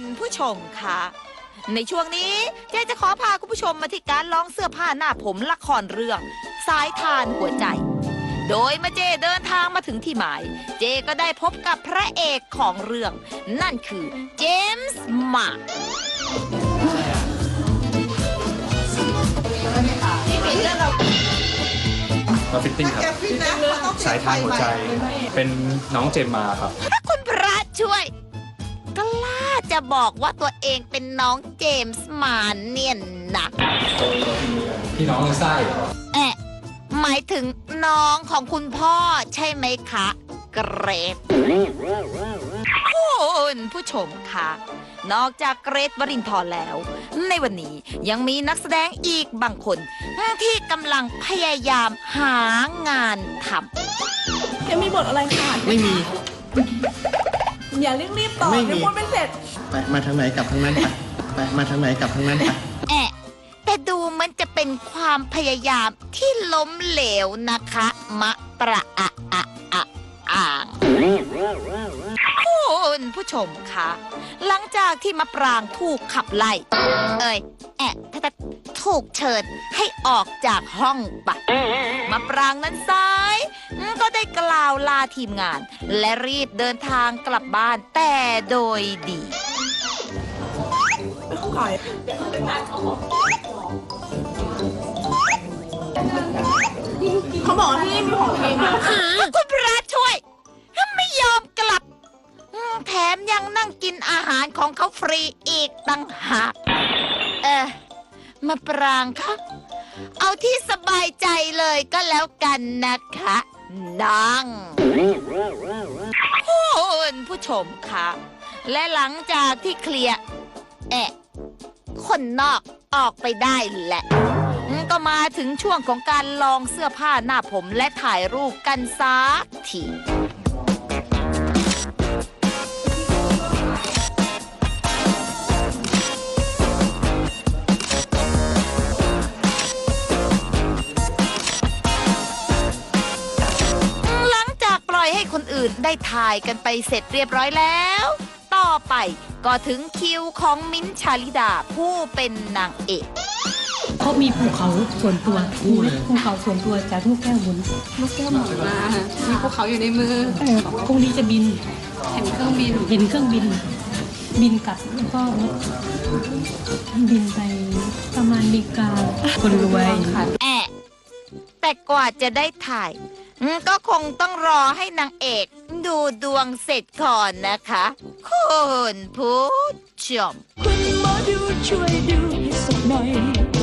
ณผู้ชมคะในช่วงนี้เจ๊จะขอพาคุณผู้ชมมาที่การลองเสื้อผ้าหน้าผมละครเรื่อง สายทานหัวใจ โดยเมื่อเจเดินทางมาถึงที่หมาย เจก็ได้พบกับพระเอกของเรื่อง นั่นคือเจมส์มาร์กมาฟิตติ้งครับ สายทานหัวใจ เป็นน้องเจมมาครับคุณพระช่วยกล้า จะบอกว่าตัวเองเป็นน้องเจมส์มาร์เนี่ยนะพี่น้องในไส้แอะหมายถึงน้องของคุณพ่อใช่ไหมคะ เกรดคุณผู้ชมคะนอกจากเกรดวรินทร์แล้ว ในวันนี้ยังมีนักแสดงอีกบางคน ที่กำลังพยายามหางานทยังมีบทอะไรขาดไม่มี อย่ารีบรีบๆตอบไม่มีเดี๋ยวพูดไม่เสร็จ ไปมาทางไหนกลับทางนั้นไปไปมาทางไหนกลับทางนั้นไปำแอะแต่ดูเหมันจะเป็นความพยายามที่ล้มเหลวนะคะ มะประอะอะอะอ่างคุณผู้ชมคะ หลังจากที่มะปรางถูกขับไล่ เอ้ยแอะถ้าจะถูกเชิญให้ออกจากห้องไปมะปรางนั้นซ้ายอืม ก็ได้กล่าวลาทีมงาน และรีบเดินทางกลับบ้านแต่โดยดีไม่เข้าขายเขาบอกว่าที่นี่มีของฟรีนะคุณพระช่วย ไม่ยอมกลับอืมแถมยังนั่งกินอาหารของเขาฟรีอีกตั้งหาก เออมาปรางคะ เอาที่สบายใจเลยก็แล้วกันนะคะ นั่งคุณผู้ชมคะและหลังจากที่เคลียร์แอะคนนอกออกไปได้แหละ ก็มาถึงช่วงของการลองเสื้อผ้าหน้าผมและถ่ายรูปกันสักที คนอื่นได้ถ่ายกันไปเสร็จเรียบร้อยแล้ว ต่อไปก็ถึงคิวของมิ้นท์ชาลิดาผู้เป็นนางเอก เขามีภูเขาส่วนตัวมีภูเขาส่วนตัวจากลูกแก้วบุญลูกแก้วหมุนมา มีภูเขาอยู่ในมือเออพรุ่งนี้จะบิน เห็นเครื่องบิน เห็นเครื่องบิน บินกลับแล้วก็บินไปประมาณดีกาคนรวย แอะแต่กว่าจะได้ถ่าย อืมก็คงต้องรอให้นางเอก ดูดวงเสร็จก่อนนะคะ คุณผู้ชม คุณหมอดูช่วยดูให้สักหน่อย